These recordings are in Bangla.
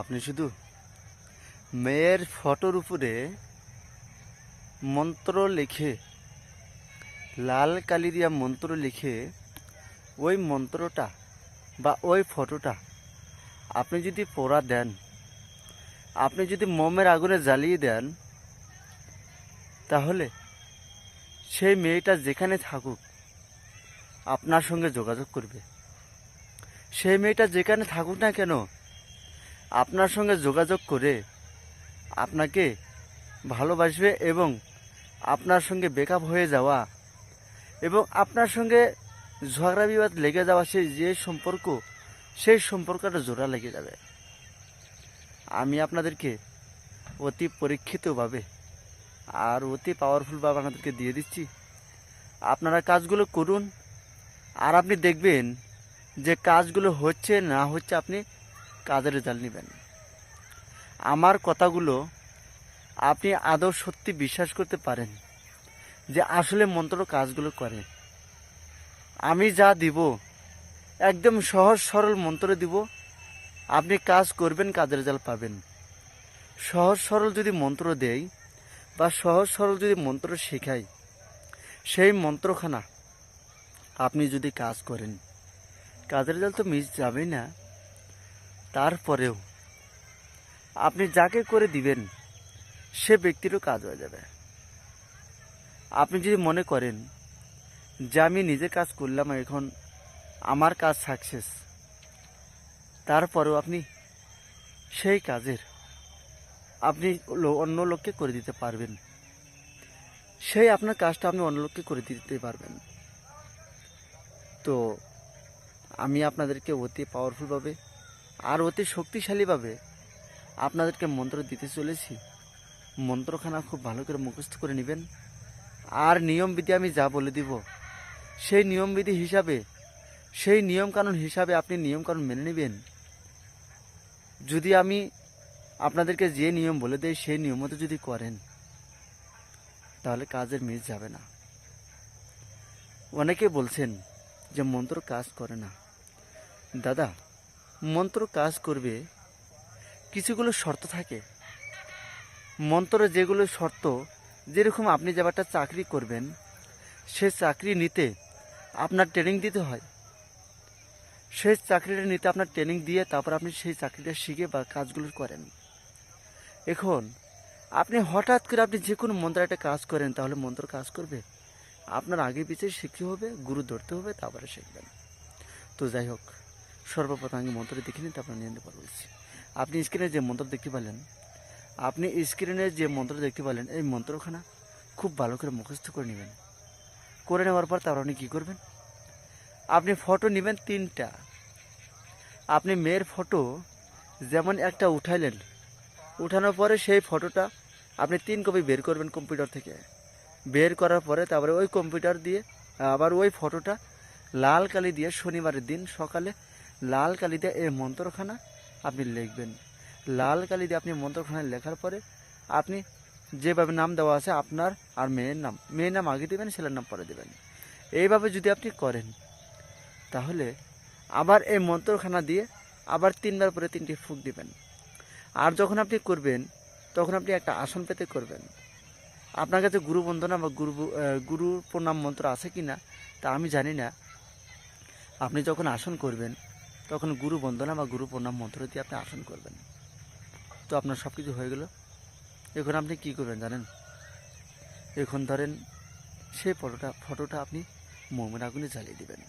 আপনি শুধু মেয়ের ফটোর উপরে মন্ত্র লিখে, লাল কালি দিয়া মন্ত্র লিখে, ওই মন্ত্রটা বা ওই ফটোটা আপনি যদি পোড়া দেন, আপনি যদি মোমের আগুনে জ্বালিয়ে দেন, তাহলে সেই মেয়েটা যেখানে থাকুক আপনার সঙ্গে যোগাযোগ করবে। সেই মেয়েটা যেখানে থাকুক না কেন আপনার সঙ্গে যোগাযোগ করে আপনাকে ভালোবাসবে এবং আপনার সঙ্গে বেকআপ হয়ে যাওয়া এবং আপনার সঙ্গে ঝগড়া বিবাদ লেগে যাওয়া সেই যে সম্পর্ক, সেই সম্পর্কটা জোড়া লেগে যাবে। আমি আপনাদেরকে অতি পরীক্ষিতভাবে আর অতি পাওয়ারফুলভাবে আপনাদেরকে দিয়ে দিচ্ছি। আপনারা কাজগুলো করুন। আর আপনি দেখবেন যে কাজগুলো হচ্ছে না হচ্ছে আপনি কাজের রেজাল্ট নেবেন। আমার কথাগুলো আপনি আদৌ সত্যি বিশ্বাস করতে পারেন যে আসলে মন্ত্র কাজগুলো করে। আমি যা দিব, একদম সহজ সরল মন্ত্র দিব, আপনি কাজ করবেন, কাজের রেজাল্ট পাবেন। সহজ সরল যদি মন্ত্র দেই বা সহজ সরল যদি মন্ত্র শেখাই, সেই মন্ত্রখানা আপনি যদি কাজ করেন, কাজের রেজাল্ট তো মিস যাবেই না। তারপরেও আপনি যাকে করে দিবেন, সে ব্যক্তিরও কাজ হয়ে যাবে। আপনি যদি মনে করেন যে আমি নিজে কাজ করলাম, এখন আমার কাজ সাকসেস তারপরেও আপনি সেই কাজের আপনি অন্য লোককে করে দিতে পারবেন। সেই আপনার কাজটা আপনি অন্য লোককে করে দিতে পারবেন। তো আমি আপনাদেরকে অতি পাওয়ারফুলভাবে আর অতি শক্তিশালীভাবে আপনাদেরকে মন্ত্র দিতে চলেছি। মন্ত্রখানা খুব ভালো করে মুখস্থ করে নেবেন। আর নিয়মবিধি আমি যা বলে দিব, সেই নিয়মবিধি হিসাবে, সেই নিয়মকানুন হিসাবে আপনি নিয়মকানুন মেনে নেবেন। যদি আমি আপনাদেরকে যে নিয়ম বলে দেই, সেই নিয়ম মতো যদি করেন, তাহলে কাজের মিস যাবে না। অনেকে বলছেন যে মন্ত্র কাজ করে না। দাদা মন্ত্র কাজ করবে, কিছুগুলো শর্ত থাকে। মন্ত্র যেগুলো শর্ত, যেরকম আপনি যে একটা চাকরি করবেন, সে চাকরি নিতে আপনার ট্রেনিং দিতে হয়। সেই চাকরিটা নিতে আপনার ট্রেনিং দিয়ে তারপর আপনি সেই চাকরিটা শিখে বা কাজগুলো করেন। এখন, আপনি হঠাৎ করে আপনি যে কোনো মন্ত্র একটা কাজ করেন, তাহলে মন্ত্র কাজ করবে। আপনার আগে পিছিয়ে শিখতে হবে, গুরু ধরতে হবে, তারপরে শিখবেন। তো যাই হোক। সর্বপ্রথম আমি মন্ত্র দেখে নিন তারপর নিয়ে নেবার বলছি। আপনি স্ক্রিনে যে মন্ত্র দেখতে পেলেন, আপনি স্ক্রিনে যে মন্ত্র দেখতে পেলেন, এই মন্ত্রখানা খুব ভালো করে মুখস্থ করে নেবেন। করে নেওয়ার পর তারপর আপনি কী করবেন? আপনি ফটো নেবেন তিনটা। আপনি মেয়ের ফটো যেমন একটা উঠাইলেন, উঠানোর পরে সেই ফটোটা আপনি তিন কপি বের করবেন কম্পিউটার থেকে। বের করার পরে তারপরে ওই কম্পিউটার দিয়ে আবার ওই ফটোটা লাল কালি দিয়ে শনিবারের দিন সকালে লাল কালি দিয়ে এই মন্ত্রখানা আপনি লিখবেন। লাল কালি দিয়ে আপনি মন্ত্রখানা লেখার পরে আপনি যেভাবে নাম দেওয়া আছে আপনার আর মেয়ের নাম মেয়ের নাম আগে দেবেন, ছেলের নাম পরে দেবেন। এইভাবে যদি আপনি করেন, তাহলে আবার এই মন্ত্রখানা দিয়ে আবার তিনবার পরে তিনটি ফুক দিবেন। আর যখন আপনি করবেন, তখন আপনি একটা আসন পেতে করবেন। আপনার কাছে গুরু বন্দনা বা গুরু গুরুর প্রণাম মন্ত্র আছে কি না তা আমি জানি না। আপনি যখন আসন করবেন তখন গুরু বন্দনা বা গুরু প্রণাম মন্ত্র দিয়ে আপনি আসন করবেন। তো আপনার সব কিছু হয়ে গেল। এখন আপনি কি করবেন জানেন? এখন ধরেন সেই ফটোটা ফটোটা আপনি মোমের আগুনে জ্বালিয়ে দিবেন।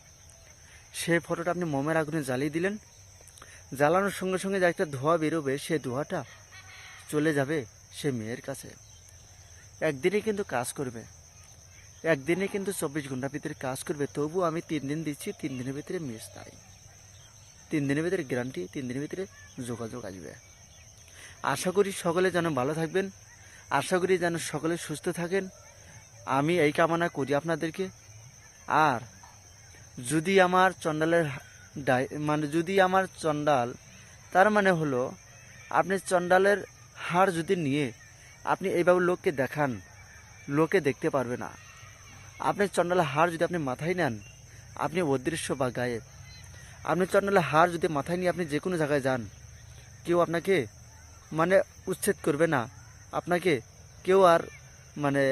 সেই ফটোটা আপনি মোমের আগুনে জ্বালিয়ে দিলেন। জ্বালানোর সঙ্গে সঙ্গে যে একটা ধোঁয়া বেরোবে, সে ধোঁয়াটা চলে যাবে সে মেয়ের কাছে। একদিনে কিন্তু কাজ করবে। একদিনে কিন্তু চব্বিশ ঘণ্টার ভিতরে কাজ করবে। তবু আমি তিন দিন দিচ্ছি, তিন দিনের ভিতরে মিস নাই তিন দিনের ভিতরে গ্যারান্টি তিন দিনের ভিতরে যোগাযোগ আসবে। আশা করি সকলে যেন ভালো থাকবেন। আশা করি যেন সকলে সুস্থ থাকেন। আমি এই কামনা করি আপনাদেরকে। আর যদি আমার চণ্ডালের মানে যদি আমার চণ্ডাল তার মানে হলো আপনি চণ্ডালের হাড় যদি নিয়ে আপনি এইভাবে লোককে দেখান, লোকে দেখতে পারবে না। আপনি চণ্ডালের হাড় যদি আপনি মাথায় নেন, আপনি অদৃশ্য বা গায়েব। আপনি চণ্ডালের হাড় যদি মাথায় নিয়ে আপনি যে কোনো জায়গায় যান, কেউ আপনাকে মানে উচ্ছেদ করবে না। আপনাকে কেউ আর মানে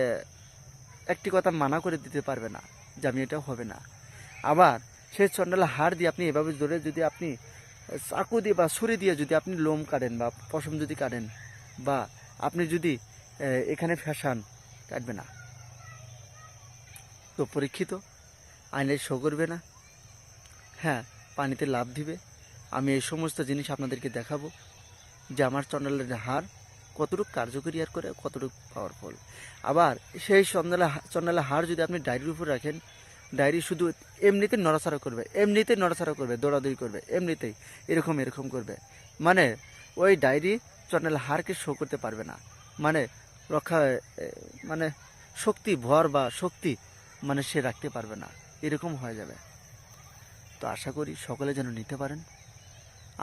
একটি কথা মানা করে দিতে পারবে না যে আমি এটা হবে না। আবার সেই চন্ডালা হাড় দিয়ে আপনি এভাবে ধরে যদি আপনি চাকু দিয়ে বা ছুরি দিয়ে যদি আপনি লোম কাটেন বা পশম যদি কাটেন বা আপনি যদি এখানে ফ্যাশান, কাটবে না। তো পরীক্ষিত আইনে শো করবে না। হ্যাঁ পানিতে লাভ দিবে। আমি এই সমস্ত জিনিস আপনাদেরকে দেখাবো যে আমার চন্ডালের হার কতটুকু কার্যকরী আর করে কতটুকু পাওয়ারফুল আবার সেই চন্ডালা চন্ডালা হার যদি আপনি ডায়েরির উপর রাখেন ডায়েরি শুধু এমনিতে নড়াচড়া করবে এমনিতে নড়াচড়া করবে, দৌড়াদৌড়ি করবে, এমনিতেই এরকম এরকম করবে। মানে ওই ডায়েরি চন্ডালা হারকে শো করতে পারবে না। মানে রক্ষা মানে শক্তি, ভর বা শক্তি মানে সে রাখতে পারবে না। এরকম হয়ে যাবে। তো আশা করি সকলে যেন নিতে পারেন।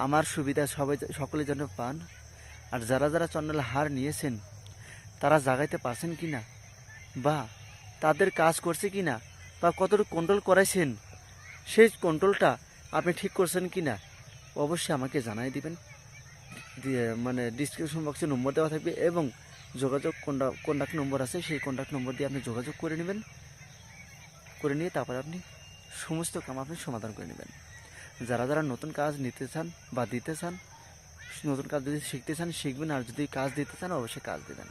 আমার সুবিধা সবাই সকলে যেন পান। আর যারা যারা চন্ডাল হার নিয়েছেন, তারা জাগাইতে পারছেন কি না বা তাদের কাজ করছে কি না বা কতটুকু কন্ট্রোল করাইছেন? সেই কন্ট্রোলটা আপনি ঠিক করছেন কি না অবশ্যই আমাকে জানাই দিবেন। মানে ডিসক্রিপশন বক্সে নম্বর দেওয়া থাকবে এবং যোগাযোগ কন্ডাক্ট নম্বর আছে, সেই কন্ট্যাক্ট নম্বর দিয়ে আপনি যোগাযোগ করে নেবেন। করে নিয়ে তারপরে আপনি সমস্ত কাম আপনি সমাধান করে নেবেন। যারা যারা নতুন কাজ নিতে চান বা দিতে চান, নতুন কাজ যদি শিখতে চান, শিখবেন, আর যদি কাজ দিতে চান, অবশ্যই কাজ দেবেন।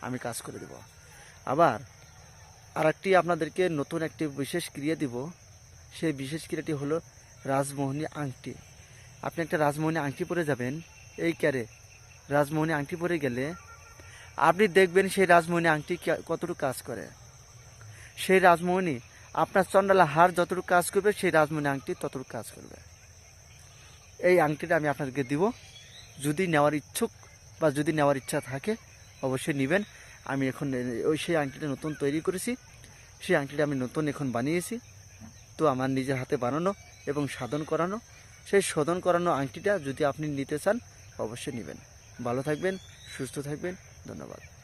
আমি কাজ করে দেব। আবার আর একটি আপনাদেরকে নতুন একটি বিশেষ ক্রিয়া দিব। সেই বিশেষ ক্রিয়াটি হলো রাজমোহনী আংটি। আপনি একটা রাজমোহনী আংটি পরে যাবেন, এই ক্যারে রাজমোহনী আংটি পরে গেলে আপনি দেখবেন সেই রাজমোহনী আংটি কতটুকু কাজ করে। সেই রাজমোহনী আপনার চন্ডালা হার যতটুকু কাজ করবে, সেই রাজমণি আংটি ততটুকু কাজ করবে। এই আংটিটা আমি আপনাদেরকে দিব। যদি নেওয়ার ইচ্ছুক বা যদি নেওয়ার ইচ্ছা থাকে, অবশ্যই নেবেন। আমি এখন ওই সেই আংটিটা নতুন তৈরি করেছি। সেই আংটিটা আমি নতুন এখন বানিয়েছি। তো আমার নিজের হাতে বানানো এবং সাধন করানো, সেই শোধন করানো আংটিটা যদি আপনি নিতে চান, অবশ্যই নেবেন। ভালো থাকবেন, সুস্থ থাকবেন। ধন্যবাদ।